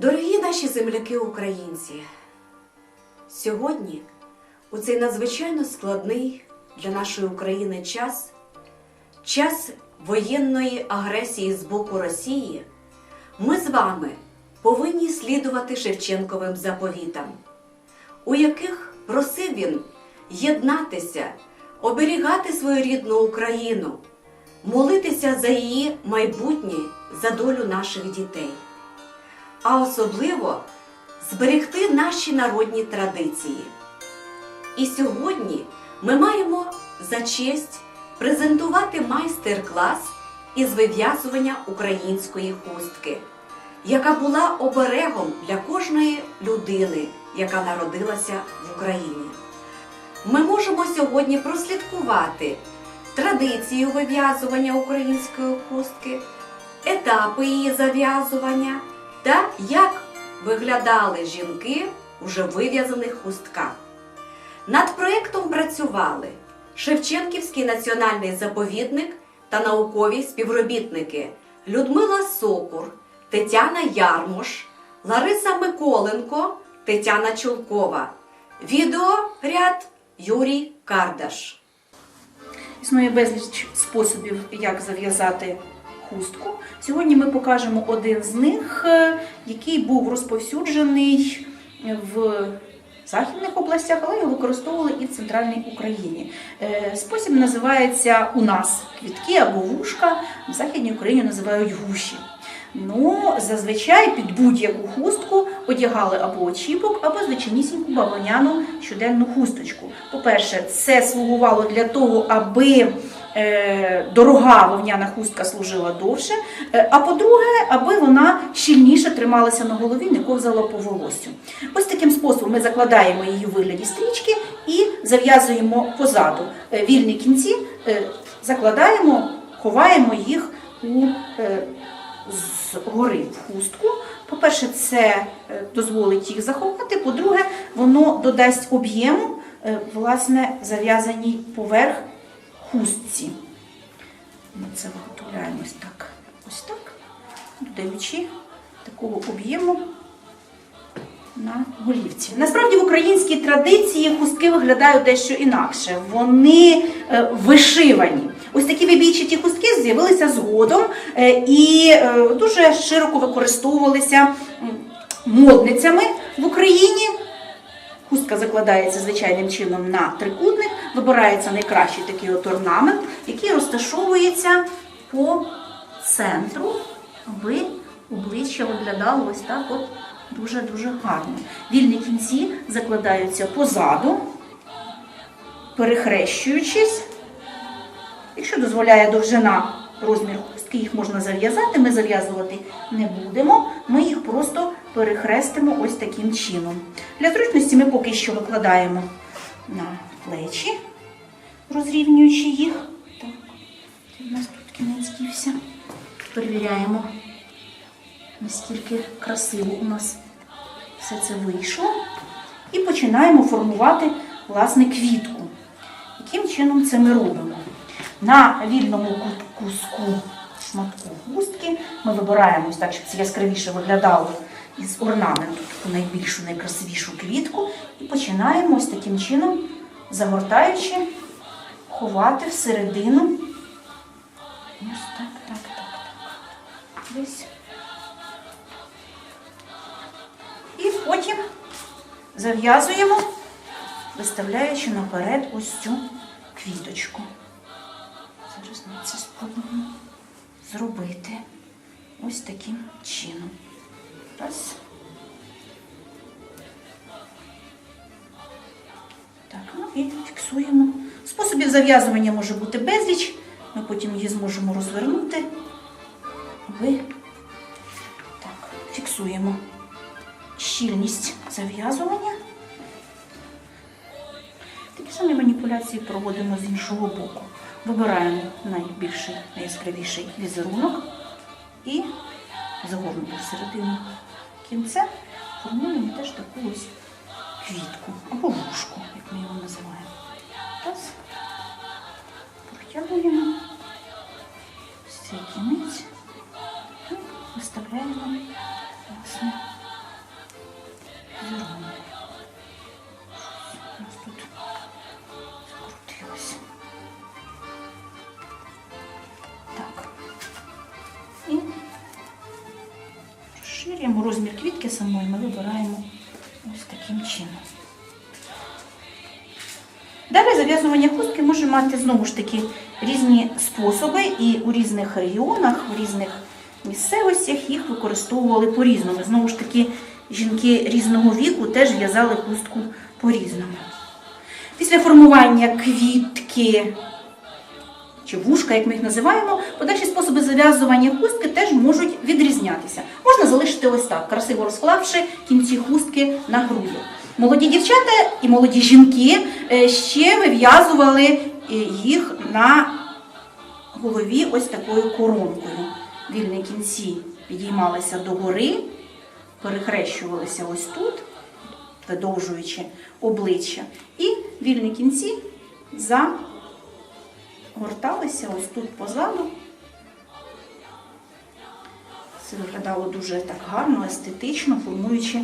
Дорогі наші земляки-українці, сьогодні, у цей надзвичайно складний для нашої України час, час воєнної агресії з боку Росії, ми з вами повинні слідувати Шевченковим заповітам, у яких просив він єднатися, оберігати свою рідну Україну, молитися за її майбутнє, за долю наших дітей а особливо зберегти наші народні традиції. І сьогодні ми маємо за честь презентувати майстер-клас із вив'язування української хустки, яка була оберегом для кожної людини, яка народилася в Україні. Ми можемо сьогодні прослідкувати традицію вив'язування української хустки, етапи її зав'язування та як виглядали жінки уже вив'язаних хустках. Над проєктом працювали Шевченківський національний заповідник та наукові співробітники Людмила Сокур, Тетяна Ярмош, Лариса Миколенко, Тетяна Чулкова. Відеоряд Юрій Кардаш. Існує безліч способів, як зав'язати хустку. Сьогодні ми покажемо один з них, е, який був розповсюджений в західних областях, але його використовували і в центральній Україні. Е, Спосіб називається у нас квітки або вушка, в західній Україні називають гуші. Ну, зазвичай під будь-яку хустку одягали або очіпок, або звичайнісіньку бавовняну щоденну хусточку. По-перше, це слугувало для того, аби дорога вовняна хустка служила довше. Е, а по-друге, аби вона щільніше трималася на голові, не ковзала по волосю. Ось таким способом ми закладаємо її у вигляді стрічки і зав'язуємо позаду. Е, Вільні кінці е, закладаємо, ховаємо їх у е, згори в хустку. По-перше, це е, дозволить їх заховати. По-друге, воно додасть об'єму е, власне зав'язаній поверх хустці. Ми це виготовляємо ось так. Ось так, додаючи такого об'єму на голівці. Насправді в українській традиції хустки виглядають дещо інакше. Вони е, вишивані. Ось такі вибійчаті хустки з'явилися згодом е, і е, дуже широко використовувалися модницями в Україні. Хустка закладається звичайним чином на трикутник, вибирається найкращий такий от орнамент, який розташовується по центру, аби обличчя виглядало ось так от дуже-дуже гарно. Вільні кінці закладаються позаду, перехрещуючись. Якщо дозволяє довжина розмір хустки, їх можна зав'язати. Ми зав'язувати не будемо. Ми їх просто перехрестимо ось таким чином. Для зручності ми поки що викладаємо на плечі, розрівнюючи їх. Так, у нас тут кінець дівся. Перевіряємо, наскільки красиво у нас все це вийшло. І починаємо формувати власне квітку. Яким чином це ми робимо? На вільному куску шматку хустки ми вибираємо так, щоб це яскравіше виглядало із орнаменту, таку найбільшу, найкрасивішу квітку, і починаємо ось таким чином, загортаючи, ховати всередину. Ось так, так, так, так. Десь. І потім зав'язуємо, виставляючи наперед ось цю квіточку. Зараз ми це спробуємо зробити ось таким чином. Раз. Так, ну і фіксуємо. Способів зав'язування може бути безліч. Ми потім її зможемо розвернути. Ви так, фіксуємо щільність зав'язування. Такі самі маніпуляції проводимо з іншого боку. Вибираємо найбільший, найяскравіший візерунок і загорнуто всередину кінця формуємо теж таку ось квітку або вушку, як ми його називаємо. Раз. Розмір самої, ми вибираємо ось таким чином. Далі зав'язування хустки може мати знову ж таки різні способи, і у різних регіонах, в різних місцевостях їх використовували по-різному. Знову ж таки, жінки різного віку теж в'язали хустку по-різному. Після формування квітки чи вушка, як ми їх називаємо, подальші способи зав'язування хустки теж можуть відрізнятися. Можна залишити ось так, красиво розклавши кінці хустки на груди. Молоді дівчата і молоді жінки е, ще вив'язували е, їх на голові ось такою коронкою. Вільні кінці підіймалися догори, перехрещувалися ось тут, видовжуючи обличчя, і вільні кінці загорталися ось тут позаду. Це виглядало дуже так гарно, естетично, формуючи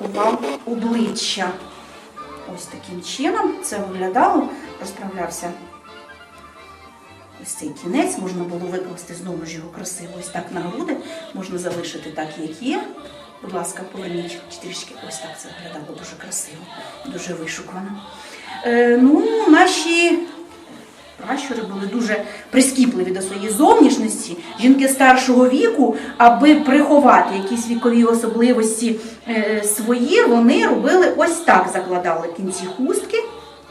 овал обличчя. Ось таким чином це виглядало, розправлявся ось цей кінець, можна було викласти знову ж його красиво ось так на груди, можна залишити так, як є. Будь ласка, поверніть трішки. Ось так це виглядало дуже красиво, дуже вишукано. Е, ну, наші пращури були дуже прискіпливі до своєї зовнішності. Жінки старшого віку, аби приховати якісь вікові особливості е, свої, вони робили ось так: закладали кінці хустки,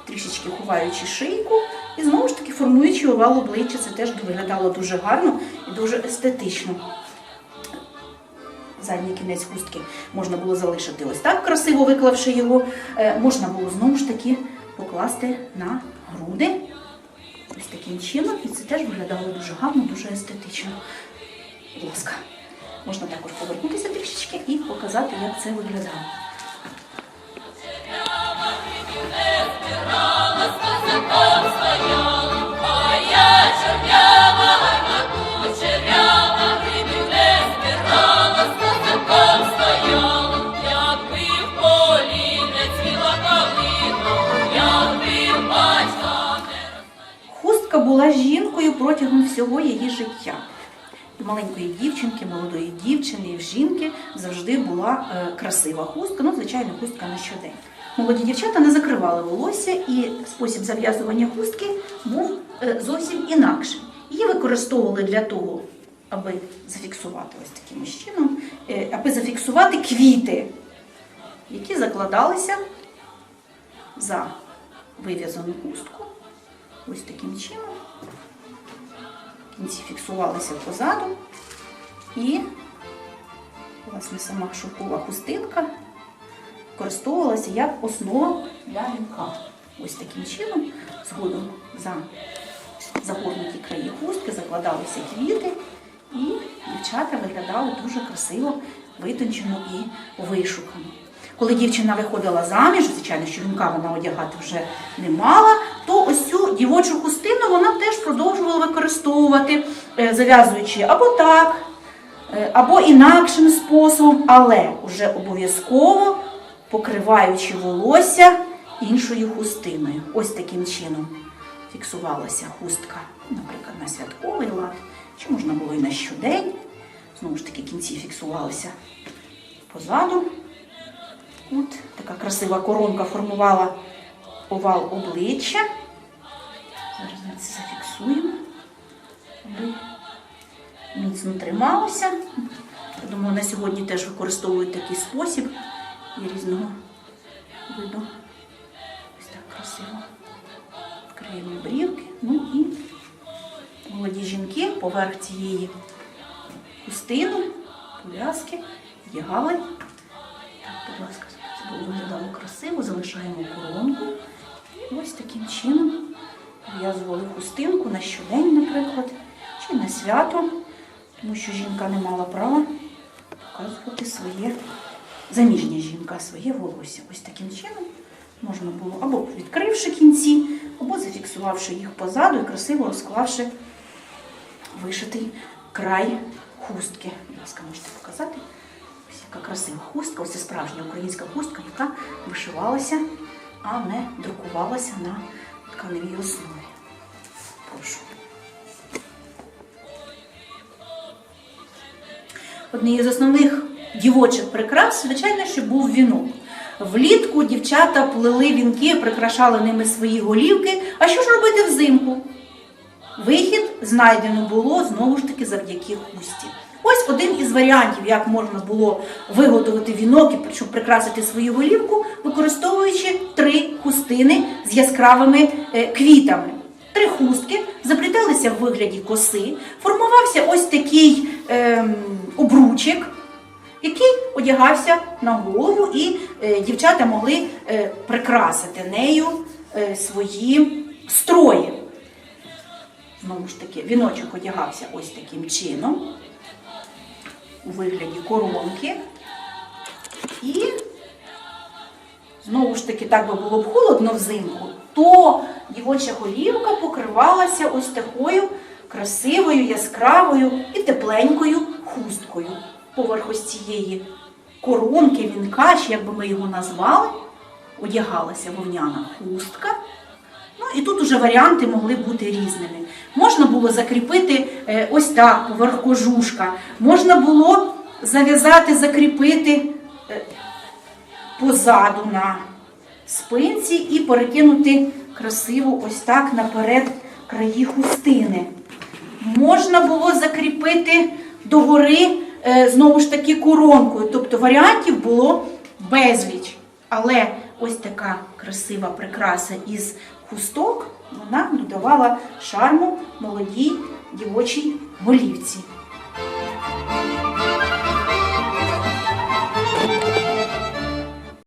трішечки ховаючи шийку, і знову ж таки формуючи овал обличчя. Це теж виглядало дуже гарно і дуже естетично. Задній кінець хустки можна було залишити ось так, красиво виклавши його. Е, Можна було знову ж таки покласти на груди. Ось таким чином, і це теж виглядало дуже гарно, дуже естетично. Будь ласка, можна також повернутися трішечки і показати, як це виглядало. Була жінкою протягом всього її життя. Маленької дівчинки, молодої дівчини, і в жінки завжди була е, красива хустка, ну, звичайно, хустка на щодень. Молоді дівчата не закривали волосся, і спосіб зав'язування хустки був е, зовсім інакшим. Її використовували для того, аби зафіксувати ось таким чином, е, аби зафіксувати квіти, які закладалися за вив'язану хустку. Ось таким чином. Кінці фіксувалися позаду. І, власне, сама шовкова хустинка використовувалася як основа для вінка. Ось таким чином, згодом за загорнуті краї хустки закладалися квіти, і дівчата виглядали дуже красиво, витончено і вишукано. Коли дівчина виходила заміж, звичайно, що вінка вона одягати вже не мала, дівочу хустину вона теж продовжувала використовувати, е, зав'язуючи або так, е, або інакшим способом, але вже обов'язково покриваючи волосся іншою хустиною. Ось таким чином фіксувалася хустка, наприклад, на святковий лад, чи можна було і на щодень. Знову ж таки, кінці фіксувалися позаду. От така красива коронка формувала овал обличчя. Це зафіксуємо, аби міцно трималося. Я думаю, на сьогодні теж використовують такий спосіб. Є різного виду. Ось так красиво. Вкриємо брівки. Ну і молоді жінки поверх цієї хустини, пов'язки, вдягали так, будь ласка, це було виглядало красиво, залишаємо коронку. І ось таким чином в'язували хустинку на щодень, наприклад, чи на свято, тому що жінка не мала права показувати своє заміжня жінка, своє волосся. Ось таким чином можна було або відкривши кінці, або зафіксувавши їх позаду і красиво розклавши вишитий край хустки. Будь ласка, можете показати. Ось яка красива хустка, ось це справжня українська хустка, яка вишивалася, а не друкувалася на тканевій основі. Прошу. Однією з основних дівочих прикрас, звичайно, що був вінок. Влітку дівчата плели вінки, прикрашали ними свої голівки. А що ж робити взимку? Вихід знайдено було знову ж таки завдяки хусті. Ось один із варіантів, як можна було виготовити вінок, і щоб прикрасити свою голівку, використовуючи три хустини з яскравими е, квітами. Три хустки запліталися в вигляді коси, формувався ось такий ем, обручик, який одягався на голову, і е, дівчата могли е, прикрасити нею е, свої строї. Знову ж таки, віночок одягався ось таким чином, у вигляді коронки. І знову ж таки, так би було б холодно взимку, то дівоча голівка покривалася ось такою красивою, яскравою і тепленькою хусткою. Поверх ось цієї коронки, вінка, чи як би ми його назвали, одягалася вовняна хустка. Ну і тут уже варіанти могли бути різними. Можна було закріпити е, ось так, поверх кожушка. Можна було зав'язати, закріпити е, позаду на спинці і перекинути красиво ось так наперед краї хустини. Можна було закріпити догори е, знову ж таки коронкою. Тобто варіантів було безліч. Але ось така красива прикраса із хусток, вона додавала шарму молодій дівочій голівці.